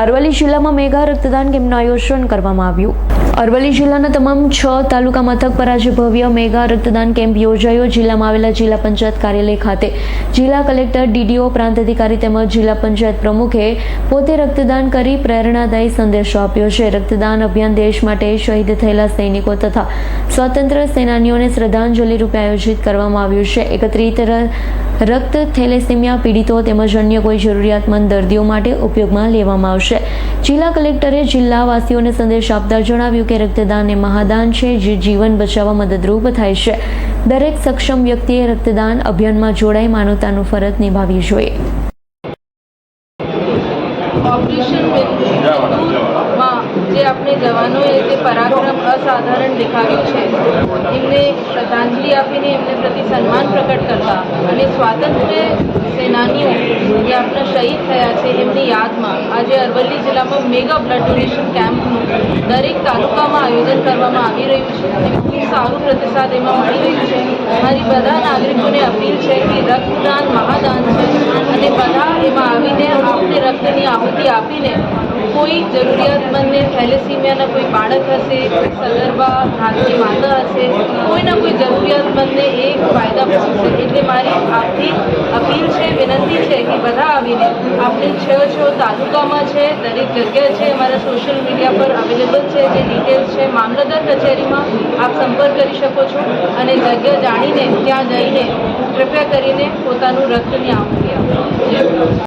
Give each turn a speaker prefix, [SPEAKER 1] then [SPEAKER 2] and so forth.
[SPEAKER 1] અરવલ્લી જિલ્લામાં મેગા રક્તદાન કેમ્પનું આયોજન કરવામાં આવ્યું. અરવલ્લી જિલ્લાના તમામ છ તાલુકા મથક પર આજે ભવ્ય મેગા રક્તદાન કેમ્પ યોજાયો. જિલ્લામાં આવેલા જિલ્લા પંચાયત કાર્યાલય ખાતે જિલ્લા કલેક્ટર, ડીડીઓ, પ્રાંત અધિકારી તેમજ જિલ્લા પંચાયત પ્રમુખે પોતે રક્તદાન કરી પ્રેરણાદાયી સંદેશો આપ્યો છે. રક્તદાન અભિયાન દેશ માટે શહીદ થયેલા સૈનિકો તથા સ્વતંત્ર સેનાનીઓને શ્રદ્ધાંજલિ રૂપે આયોજિત કરવામાં આવ્યું છે. એકત્રિત રક્ત, થેલેસેમિયા પીડિતો તેમજ અન્ય કોઈ જરૂરિયાતમંદ દર્દીઓ માટે ઉપયોગમાં લેવામાં આવશે. જિલ્લા કલેક્ટરે જિલ્લાવાસીઓને સંદેશ આપતા જણાવ્યું કે રક્તદાન એ મહાદાન છે જે જીવન બચાવવા મદદરૂપ થાય છે. દરેક સક્ષમ વ્યક્તિએ રક્તદાન અભિયાનમાં જોડાઈ માનવતાનું ફરજ નિભાવવી જોઈએ.
[SPEAKER 2] ઓપરેશનમાં જે આપણે જવાનોએ જે પરાક્રમ અસાધારણ દેખાડ્યું છે એમને શ્રદ્ધાંજલિ આપીને એમને પ્રતિ સન્માન પ્રકટ કરતા અને સ્વાતંત્ર્ય સેનાનીઓ જે આપણા શહીદ થયા છે એમની યાદમાં આજે અરવલ્લી જિલ્લામાં મેગા બ્લડ ડોનેશન કેમ્પનું દરેક તાલુકામાં આયોજન કરવામાં આવી રહ્યું છે અને સારું પ્રતિસાદ એમાં મળી રહ્યું છે મારી બધા નાગરિકોને અપીલ છે કે રક્તદાન મહાદાન છે અને બધા એમાં આવીને આપને રક્તની આહુતિ આપીને કોઈ જરૂરિયાતમંદને થેલેસીમિયાના કોઈ બાળક હશે કોઈ સગર્ભા હાથની માતા હશે, કોઈના કોઈ જરૂરિયાતમંદને એ ફાયદા પહોંચશે. એટલે મારી આપથી અપીલ છે, વિનંતી છે કે બધા આવીને આપણે છ છ તાલુકામાં છે, દરેક જગ્યા છે, અમારા સોશિયલ મીડિયા પર અવેલેબલ છે, જે ડિટેલ્સ છે, મામલતદાર કચેરીમાં આપ સંપર્ક કરી શકો છો અને જગ્યા જાણીને ત્યાં જઈને કૃપયા કરીને પોતાનું રક્તની આહુતિ આપો.